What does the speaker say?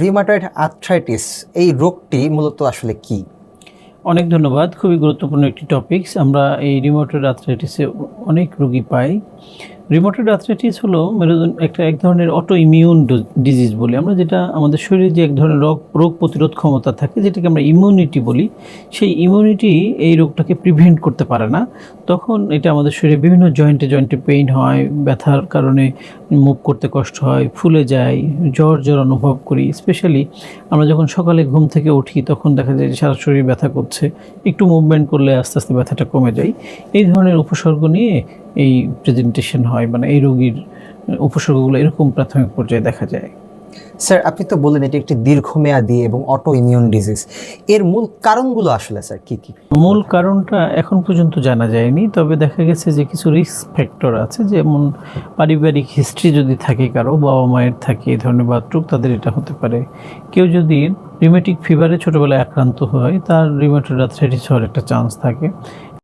Rheumatoid arthritis এই রোগটি মূলত আসলে কি? অনেক ধন্যবাদ, খুবই গুরুত্বপূর্ণ একটি টপিকস আমরা এই রিমোটেড আর্থ্রাইটিসে অনেক রোগী পাই। রিমোটেড আর্থ্রাইটিস হলো মেরুদণ্ড একটা এক ধরনের অটো ইমিউন ডিজিজ বলি আমরা, যেটা আমাদের শরীরে যে এক ধরনের রোগ রোগ প্রতিরোধ ক্ষমতা থাকে, যেটাকে আমরা ইমিউনিটি বলি, সেই ইমিউনিটি এই রোগটাকে প্রিভেন্ট করতে পারে না। তখন এটা আমাদের শরীরে বিভিন্ন জয়েন্টে জয়েন্টে পেইন হয়, ব্যথার কারণে মুভ করতে কষ্ট হয়, ফুলে যায়, জ্বর জ্বর অনুভব করি। স্পেশালি আমরা যখন সকালে ঘুম থেকে উঠি, তখন দেখা যায় যে সারা শরীর ব্যথা করছে, একটু মুভমেন্ট করলে আস্তে আস্তে ব্যথাটা কমে যায়। এই ধরনের উপসর্গ নিয়ে এই প্রেজেন্টেশন হয় মানে এই রোগীর উপসর্গগুলো এরকম প্রাথমিক পর্যায়ে দেখা যায়। স্যার আপনি তো বললেন এটি একটি দীর্ঘমেয়াদী এবং অটো ইমিউন ডিজিজ এর মূল কারণগুলো আসলে স্যার কি কি? মূল কারণটা এখন পর্যন্ত জানা যায়নি তবে দেখা গেছে যে কিছু রিস্ক ফ্যাক্টর আছে যেমন পারিবারিক হিস্ট্রি যদি থাকে কারও বাবা মায়ের থাকে এই ধরনের বাথরুক তাদের এটা হতে পারে। কেউ যদি রিমেটিক ফিভারে ছোটোবেলায় আক্রান্ত হয় তার রিমেটেড আর্থ্রাইটিস হওয়ার একটা চান্স থাকে।